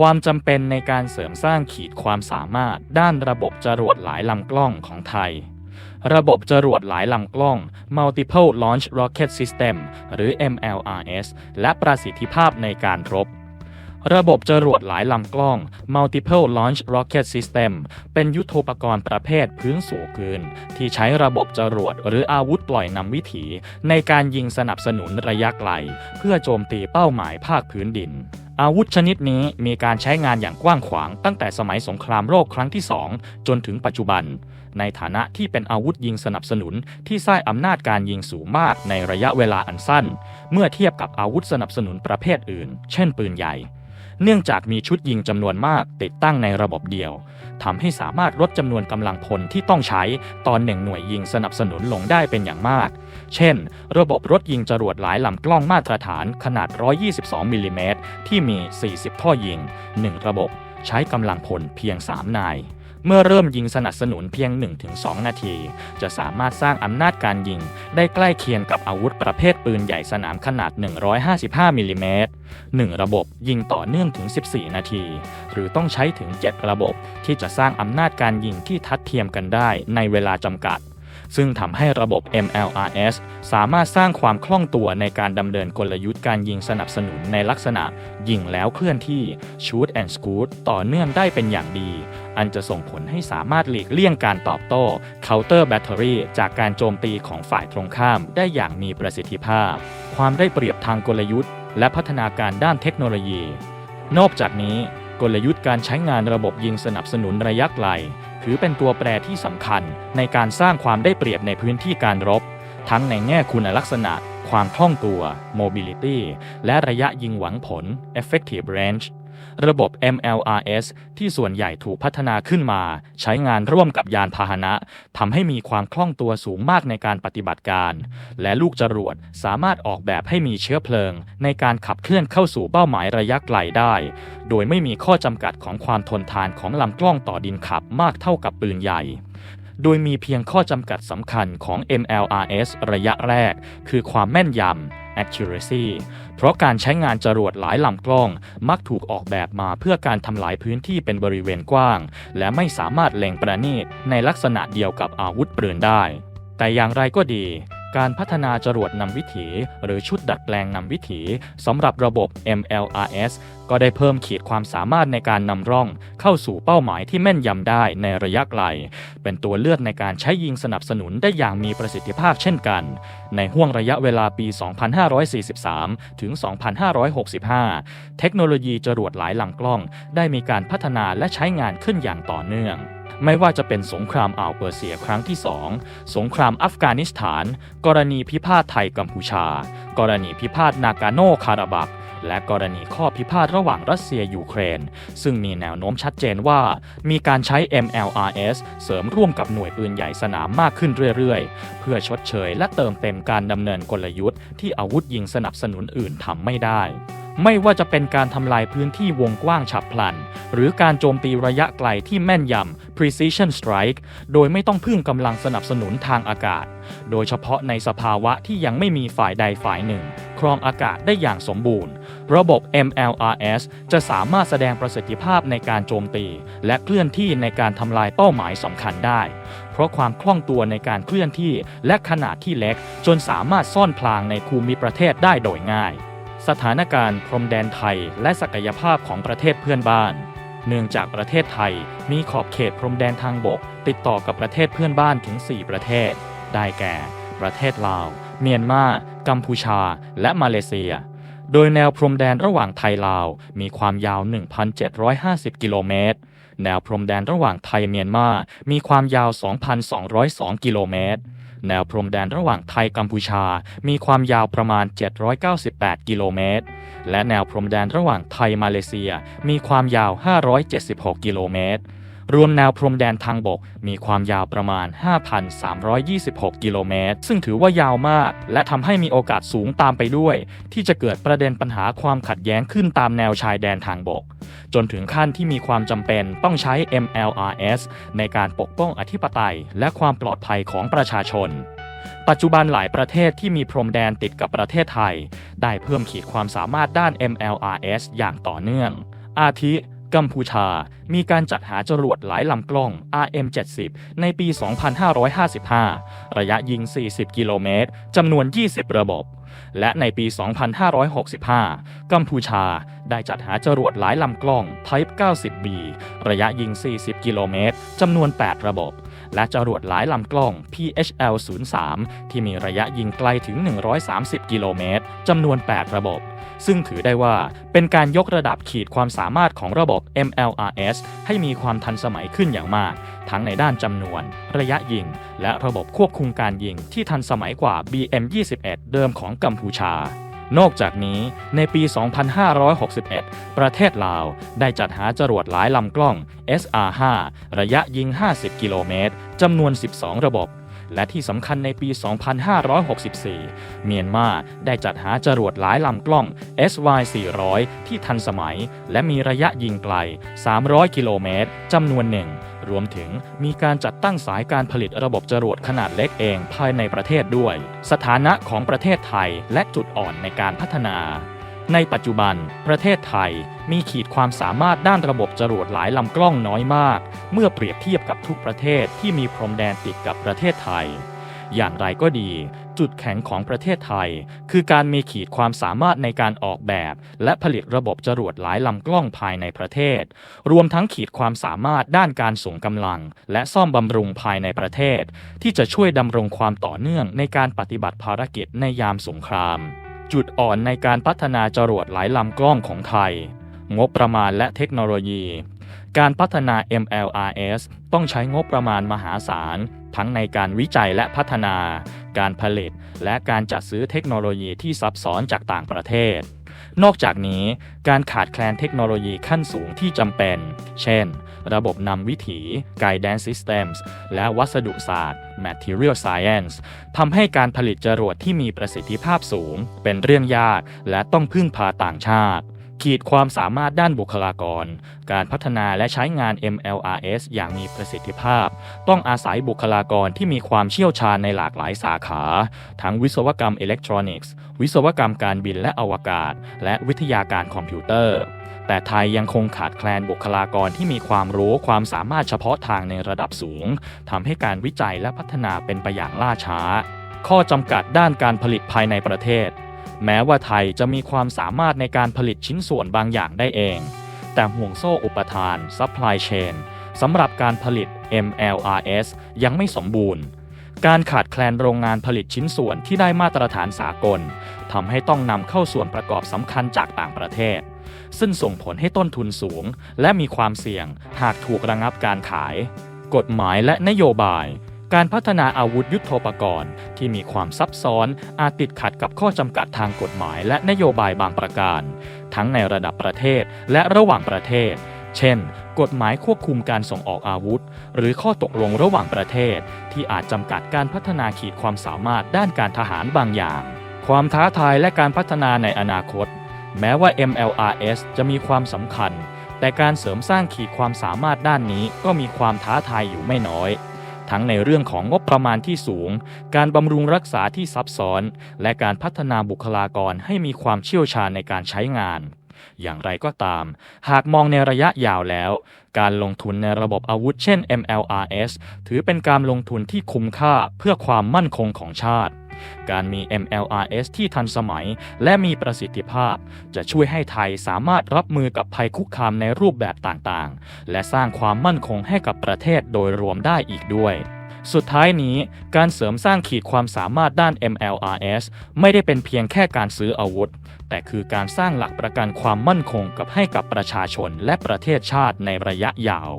ความจำเป็นในการเสริมสร้างขีดความสามารถ ด้านระบบจรวดหลายลำกล้องของไทย ระบบจรวดหลายลำกล้อง Multiple Launch Rocket System หรือ MLRS และประสิทธิภาพในการรบ ระบบจรวดหลายลำกล้อง Multiple Launch Rocket System เป็นยุทโธปกรณ์ประเภทพื้นสูงเกินที่ใช้ระบบจรวดหรืออาวุธปล่อยนำวิถี ในการยิงสนับสนุนระยะไกล เพื่อโจมตีเป้าหมายภาคพื้นดินอาวุธชนิดนี้มีการใช้งานอย่างกว้างขวางตั้งแต่สมัยสงครามโลกครั้งที่ 2 จนถึงปัจจุบัน ในฐานะที่เป็นอาวุธยิงสนับสนุนที่สร้างอำนาจการยิงสูงมากในระยะเวลาอันสั้น เมื่อเทียบกับอาวุธสนับสนุนประเภทอื่น เช่นปืนใหญ่ เนื่องจากมีชุดยิงจำนวนมากติดตั้งในระบบเดียวทำให้สามารถลดจำนวนกำลังพลที่ต้องใช้ตอนหนึ่งหน่วยยิงสนับสนุนลงได้เป็นอย่างมาก เช่น ระบบรถยิงจรวดหลายลำกล้องมาตรฐานขนาด 122 มิลลิเมตรที่มี 40 ท่อยิง 1 ระบบ ใช้กำลังพลเพียง 3 นาย เมื่อเริ่มยิงสนับสนุนเพียง 1-2 นาที จะสามารถสร้างอำนาจการยิง ได้ใกล้เคียงกับอาวุธประเภทปืนใหญ่สนามขนาด 155มิลลิเมตร1ระบบยิงต่อเนื่องถึง 14 นาที หรือต้องใช้ถึง 7 ระบบที่จะสร้างอำนาจการยิงที่ทัดเทียมกันได้ในเวลาจำกัด ซึ่งทำให้ระบบ MLRS สามารถสร้างความคล่องตัวในการดำเนินกลยุทธ์การยิงสนับสนุนในลักษณะ ยิงแล้วเคลื่อนที่ shoot and scoot ต่อเนื่องได้เป็นอย่างดี อันจะส่งผลให้สามารถหลีกเลี่ยงการตอบโต้ counter battery จากการโจมตีของฝ่ายตรงข้ามได้อย่างมีประสิทธิภาพ ความได้เปรียบทางกลยุทธ์ และพัฒนาการด้านเทคโนโลยี นอกจากนี้กลยุทธ์การใช้งานระบบยิงสนับสนุนระยะไกล ถือเป็นตัวแปรที่สำคัญในการสร้างความได้เปรียบในพื้นที่การรบ ทั้งในแง่คุณลักษณะ ความคล่องตัว mobility และระยะยิงหวังผล effective range ระบบ MLRS ที่ส่วนใหญ่ถูกพัฒนาขึ้นมา ใช้งานร่วมกับยานพาหนะทำให้มีความคล่องตัวสูงมากในการปฏิบัติการ และลูกจรวดสามารถออกแบบให้มีเชื้อเพลิง ในการขับเคลื่อนเข้าสู่เป้าหมายระยะไกลได้ โดยไม่มีข้อจำกัดของความทนทานของลำกล้องต่อดินขับมากเท่ากับปืนใหญ่โดยมีเพียงข้อจำกัดสำคัญของ MLRS ระยะแรก คือความแม่นยำ accuracy เพราะการใช้งานจรวดหลายลำกล้องมักถูกออกแบบมาเพื่อการทำลายพื้นที่เป็นบริเวณกว้าง และไม่สามารถเล็งประณีตในลักษณะเดียวกับอาวุธปืนได้ แต่อย่างไรก็ดี การพัฒนาจรวดนำวิถี หรือชุดดัดแปลงนำวิถีสำหรับระบบ MLRS ก็ได้เพิ่มขีดความสามารถในการนำร่อง เข้าสู่เป้าหมายที่แม่นยำได้ในระยะไกล เป็นตัวเลือกในการใช้ยิงสนับสนุนได้อย่างมีประสิทธิภาพเช่นกัน ในห่วงระยะเวลาปี 2543 ถึง 2565 เทคโนโลยีจรวดหลายลำกล้อง ได้มีการพัฒนาและใช้งานขึ้นอย่างต่อเนื่องไม่ว่าจะเป็นสงครามอ่าวเปอร์เซียครั้งที่ 2 สงครามอัฟกานิสถาน กรณีพิพาทไทยกัมพูชา กรณีพิพาทนากาโนคาราบัก และกรณีข้อพิพาทระหว่างรัสเซียยูเครน ซึ่งมีแนวโน้มชัดเจนว่า มีการใช้ MLRS เสริมร่วมกับหน่วยปืนใหญ่สนามมากขึ้นเรื่อยๆ เพื่อชดเชยและเติมเต็มการดำเนินกลยุทธ์ที่อาวุธยิงสนับสนุนอื่นทำไม่ได้ ไม่ว่าจะเป็นการทำลายพื้นที่วงกว้างฉับพลัน หรือการโจมตีระยะไกลที่แม่นยำ precision strike โดยไม่ต้องพึ่งกำลังสนับสนุนทางอากาศ โดยเฉพาะในสภาวะที่ยังไม่มีฝ่ายใดฝ่ายหนึ่ง ครองอากาศได้อย่างสมบูรณ์ ระบบ MLRS จะสามารถแสดงประสิทธิภาพในการโจมตี และเคลื่อนที่ในการทำลายเป้าหมายสำคัญได้ เพราะความคล่องตัวในการเคลื่อนที่และขนาดที่เล็ก จนสามารถซ่อนพลางในภูมิประเทศได้โดยง่าย สถานการณ์พรมแดนไทยและศักยภาพของประเทศเพื่อนบ้าน เนื่องจากประเทศไทยมีขอบเขตพรมแดนทางบก ติดต่อกับประเทศเพื่อนบ้านถึง 4 ประเทศ ได้แก่ ประเทศลาว เมียนมากัมพูชา และมาเลเซีย โดยแนวพรมแดนระหว่างไทยลาวมีความยาว 1,750 กิโลเมตร แนวพรมแดนระหว่างไทยเมียนมา มีความยาว 2,202 กิโลเมตร แนวพรมแดนระหว่างไทยกัมพูชา มีความยาวประมาณ 798 กิโลเมตร และแนวพรมแดนระหว่างไทยมาเลเซีย มีความยาว 576 กิโลเมตร รวมแนวพรมแดนทางบก มีความยาวประมาณ 5,326 กิโลเมตร ซึ่งถือว่ายาวมาก และทำให้มีโอกาสสูงตามไปด้วย ที่จะเกิดประเด็นปัญหาความขัดแย้งขึ้นตามแนวชายแดนทางบก จนถึงขั้นที่มีความจำเป็นต้องใช้ MLRS ในการปกป้องอธิปไตย และความปลอดภัยของประชาชนปัจจุบันหลายประเทศที่มีพรมแดนติดกับประเทศไทย ได้เพิ่มขีดความสามารถด้าน MLRS อย่างต่อเนื่อง อาทิ กัมพูชา มีการจัดหาจรวดหลายลำกล้อง RM-70 ในปี 2555 ระยะยิง 40 กิโลเมตร จำนวน 20 ระบบ และในปี 2565 กัมพูชาได้จัดหาจรวดหลายลำกล้อง Type 90B ระยะยิง 40 กิโลเมตร จำนวน 8 ระบบ และจรวดหลายลำกล้อง PHL-03 ที่มีระยะยิงไกลถึง 130 กิโลเมตร จำนวน 8 ระบบ ซึ่งถือได้ว่าเป็นการยกระดับขีดความสามารถของระบบ MLRS ให้มีความทันสมัยขึ้นอย่างมาก ทั้งในด้านจำนวน ระยะยิง และระบบควบคุมการยิงที่ทันสมัยกว่า BM21 เดิมของกัมพูชานอกจากนี้ในปี 2561 ประเทศลาวได้จัดหาจรวดหลายลำกล้อง SR5 ระยะยิง 50 กิโลเมตร จำนวน 12 ระบบ และที่สำคัญในปี 2564 เมียนมาได้จัดหาจรวดหลายลำกล้อง SY400 ที่ทันสมัย และมีระยะยิงไกล 300 กิโลเมตรจำนวนหนึ่ง รวมถึงมีการจัดตั้งสายการผลิตระบบจรวดขนาดเล็กเองภายในประเทศด้วย สถานะของประเทศไทยและจุดอ่อนในการพัฒนา ในปัจจุบัน ประเทศไทยมีขีดความสามารถด้านระบบจรวดหลายลำกล้องน้อยมาก เมื่อเปรียบเทียบกับทุกประเทศที่มีพรมแดนติดกับประเทศไทย อย่างไรก็ดี จุดแข็งของประเทศไทย คือการมีขีดความสามารถในการออกแบบ และผลิตระบบจรวดหลายลำกล้องภายในประเทศ รวมทั้งขีดความสามารถด้านการส่งกำลัง และซ่อมบำรุงภายในประเทศ ที่จะช่วยดำรงความต่อเนื่องในการปฏิบัติภารกิจในยามสงคราม จุดอ่อนในการพัฒนาจรวดหลายลำกล้องของไทย งบประมาณและเทคโนโลยี การพัฒนา MLRS ต้องใช้งบประมาณมหาศาล ทั้งในการวิจัยและพัฒนา การผลิต และการจัดซื้อเทคโนโลยีที่ซับซ้อนจากต่างประเทศ นอกจากนี้การขาดแคลนเทคโนโลยีขั้นสูงที่จำเป็น เช่น ระบบนำวิถี Guidance Systems และวัสดุศาสตร์ Material Science ทำให้การผลิตจรวดที่มีประสิทธิภาพสูง เป็นเรื่องยากและต้องพึ่งพาต่างชาติ ขีดความสามารถด้านบุคลากร การพัฒนาและใช้งาน MLRS อย่างมีประสิทธิภาพ ต้องอาศัยบุคลากรที่มีความเชี่ยวชาญในหลากหลายสาขา ทั้งวิศวกรรมอิเล็กทรอนิกส์ วิศวกรรมการบินและอวกาศ และวิทยาการคอมพิวเตอร์ แต่ไทยยังคงขาดแคลนบุคลากรที่มีความรู้ความสามารถเฉพาะทางในระดับสูงทำให้การวิจัยและพัฒนาเป็นไปอย่างล่าช้า ข้อจำกัดด้านการผลิตภายในประเทศ แม้ว่าไทยจะมีความสามารถในการผลิตชิ้นส่วนบางอย่างได้เอง แต่ห่วงโซ่อุปทาน supply chain สำหรับการผลิต MLRS ยังไม่สมบูรณ์ การขาดแคลนโรงงานผลิตชิ้นส่วนที่ได้มาตรฐานสากลทำให้ต้องนำเข้าส่วนประกอบสำคัญจากต่างประเทศ ซึ่งส่งผลให้ต้นทุนสูง และมีความเสี่ยงหากถูกระงับการขาย กฎหมายและนโยบาย การพัฒนาอาวุธยุโทโธปกรณ์ ที่มีความซับซ้อนอาจติดขัดกับข้อจำกัดทางกฎหมายและนโยบายบางประการ ทั้งในระดับประเทศและระหว่างประเทศ เช่น กฎหมายควบคุมการส่งออกอาวุธ หรือข้อตกลงระหว่างประเทศ ที่อาจจำกัดการพัฒนาขีดความสามารถด้านการทหารบางอย่าง ความท้าทายและการพัฒนาในอนาคต แม้ว่า MLRS จะมีความสำคัญ แต่การเสริมสร้างขีดความสามารถด้านนี้ก็มีความท้าทายอยู่ไม่น้อย ทั้งในเรื่องของงบประมาณที่สูง การบำรุงรักษาที่ซับซ้อน และการพัฒนาบุคลากรให้มีความเชี่ยวชาญในการใช้งาน อย่างไรก็ตาม หากมองในระยะยาวแล้ว การลงทุนในระบบอาวุธเช่น MLRS ถือเป็นการลงทุนที่คุ้มค่าเพื่อความมั่นคงของชาติ การมี MLRS ที่ทันสมัย และมีประสิทธิภาพ จะช่วยให้ไทยสามารถรับมือกับภัยคุกคามในรูปแบบต่างๆ และสร้างความมั่นคงให้กับประเทศโดยรวมได้อีกด้วยสุดท้ายนี้การเสริมสร้างขีดความสามารถด้าน MLRS ไม่ได้เป็นเพียงแค่การซื้ออาวุธ แต่คือการสร้างหลักประกันความมั่นคงกับให้กับประชาชนและประเทศชาติในระยะยาว